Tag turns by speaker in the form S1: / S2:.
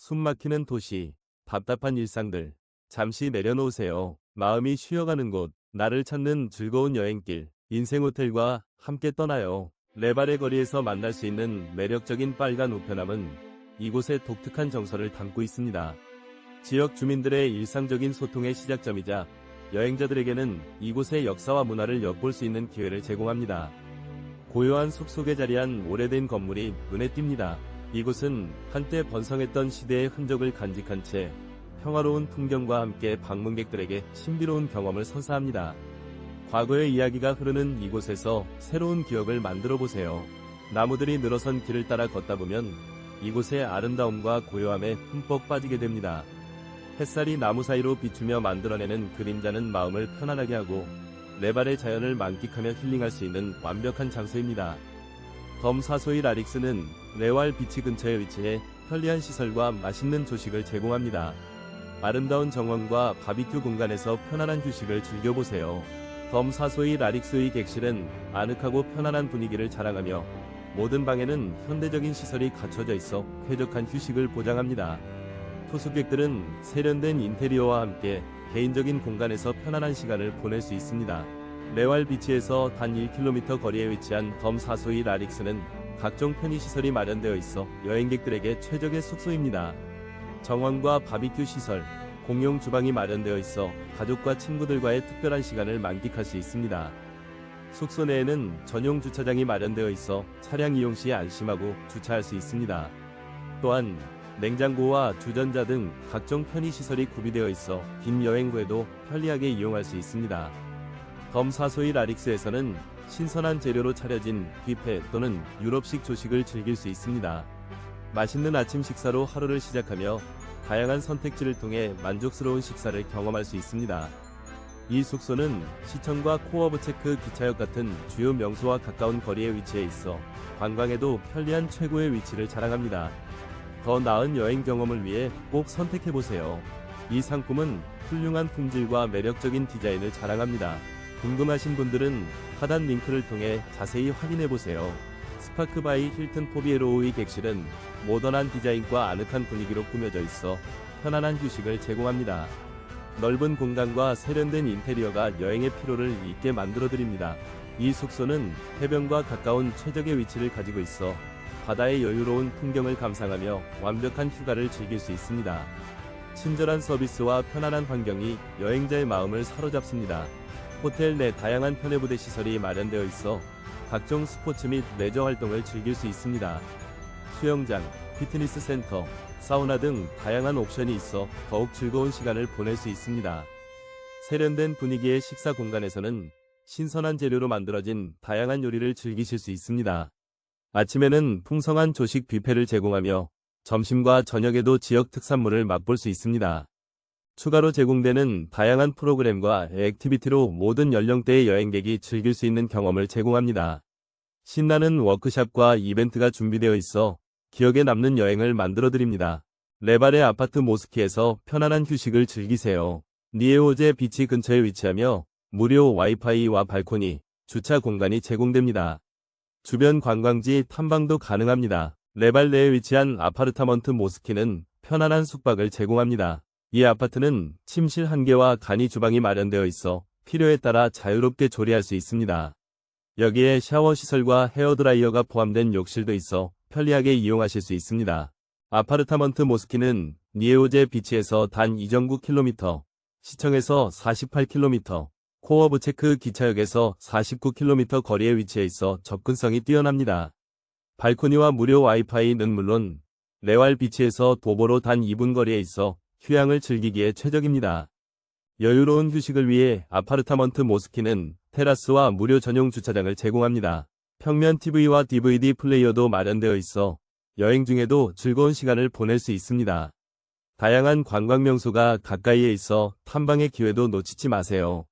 S1: 숨막히는 도시, 답답한 일상들, 잠시 내려놓으세요. 마음이 쉬어가는 곳, 나를 찾는 즐거운 여행길, 인생 호텔과 함께 떠나요. 레발의 거리에서 만날 수 있는 매력적인 빨간 우편함은 이곳의 독특한 정서를 담고 있습니다. 지역 주민들의 일상적인 소통의 시작점이자 여행자들에게는 이곳의 역사와 문화를 엿볼 수 있는 기회를 제공합니다. 고요한 숲 속에 자리한 오래된 건물이 눈에 띕니다. 이곳은 한때 번성했던 시대의 흔적을 간직한 채 평화로운 풍경과 함께 방문객들에게 신비로운 경험을 선사합니다. 과거의 이야기가 흐르는 이곳에서 새로운 기억을 만들어 보세요. 나무들이 늘어선 길을 따라 걷다 보면 이곳의 아름다움과 고요함에 흠뻑 빠지게 됩니다. 햇살이 나무 사이로 비추며 만들어내는 그림자는 마음을 편안하게 하고 레발의 자연을 만끽하며 힐링할 수 있는 완벽한 장소입니다. 덤사소이 라릭스는 레왈 비치 근처에 위치해 편리한 시설과 맛있는 조식을 제공합니다. 아름다운 정원과 바비큐 공간에서 편안한 휴식을 즐겨보세요. 덤사소이 라릭스의 객실은 아늑하고 편안한 분위기를 자랑하며 모든 방에는 현대적인 시설이 갖춰져 있어 쾌적한 휴식을 보장합니다. 투숙객들은 세련된 인테리어와 함께 개인적인 공간에서 편안한 시간을 보낼 수 있습니다. 레왈 비치에서 단 1km 거리에 위치한 덤 사소이 라릭스는 각종 편의시설이 마련되어 있어 여행객들에게 최적의 숙소입니다. 정원과 바비큐 시설, 공용 주방이 마련되어 있어 가족과 친구들과의 특별한 시간을 만끽할 수 있습니다. 숙소 내에는 전용 주차장이 마련되어 있어 차량 이용 시 안심하고 주차할 수 있습니다. 또한 냉장고와 주전자 등 각종 편의시설이 구비되어 있어 긴 여행 후에도 편리하게 이용할 수 있습니다. 덤사소이 라릭스에서는 신선한 재료로 차려진 뷔페 또는 유럽식 조식을 즐길 수 있습니다. 맛있는 아침 식사로 하루를 시작하며 다양한 선택지를 통해 만족스러운 식사를 경험할 수 있습니다. 이 숙소는 시청과 코어브 체크 기차역 같은 주요 명소와 가까운 거리에 위치해 있어 관광에도 편리한 최고의 위치를 자랑합니다. 더 나은 여행 경험을 위해 꼭 선택해보세요. 이 상품은 훌륭한 품질과 매력적인 디자인을 자랑합니다. 궁금하신 분들은 하단 링크를 통해 자세히 확인해 보세요. 스파크 바이 힐튼 포비에로우의 객실은 모던한 디자인과 아늑한 분위기로 꾸며져 있어 편안한 휴식을 제공합니다. 넓은 공간과 세련된 인테리어가 여행의 피로를 잊게 만들어드립니다. 이 숙소는 해변과 가까운 최적의 위치를 가지고 있어 바다의 여유로운 풍경을 감상하며 완벽한 휴가를 즐길 수 있습니다. 친절한 서비스와 편안한 환경이 여행자의 마음을 사로잡습니다. 호텔 내 다양한 편의부대 시설이 마련되어 있어 각종 스포츠 및 레저 활동을 즐길 수 있습니다. 수영장, 피트니스 센터, 사우나 등 다양한 옵션이 있어 더욱 즐거운 시간을 보낼 수 있습니다. 세련된 분위기의 식사 공간에서는 신선한 재료로 만들어진 다양한 요리를 즐기실 수 있습니다. 아침에는 풍성한 조식 뷔페를 제공하며 점심과 저녁에도 지역 특산물을 맛볼 수 있습니다. 추가로 제공되는 다양한 프로그램과 액티비티로 모든 연령대의 여행객이 즐길 수 있는 경험을 제공합니다. 신나는 워크샵과 이벤트가 준비되어 있어 기억에 남는 여행을 만들어 드립니다. 레발의 아파트 모스키에서 편안한 휴식을 즐기세요. 니에오제 비치 근처에 위치하며 무료 와이파이와 발코니, 주차 공간이 제공됩니다. 주변 관광지 탐방도 가능합니다. 레발 내에 위치한 아파르타먼트 모스키는 편안한 숙박을 제공합니다. 이 아파트는 침실 한 개와 간이 주방이 마련되어 있어 필요에 따라 자유롭게 조리할 수 있습니다. 여기에 샤워 시설과 헤어드라이어가 포함된 욕실도 있어 편리하게 이용하실 수 있습니다. 아파르타먼트 모스키는 니에오제 비치에서 단 2.9km, 시청에서 48km, 코어브체크 기차역에서 49km 거리에 위치해 있어 접근성이 뛰어납니다. 발코니와 무료 와이파이는 물론 레왈 비치에서 도보로 단 2분 거리에 있어 휴양을 즐기기에 최적입니다. 여유로운 휴식을 위해 아파르타먼트 모스키는 테라스와 무료 전용 주차장을 제공합니다. 평면 TV와 DVD 플레이어도 마련되어 있어 여행 중에도 즐거운 시간을 보낼 수 있습니다. 다양한 관광 명소가 가까이에 있어 탐방의 기회도 놓치지 마세요.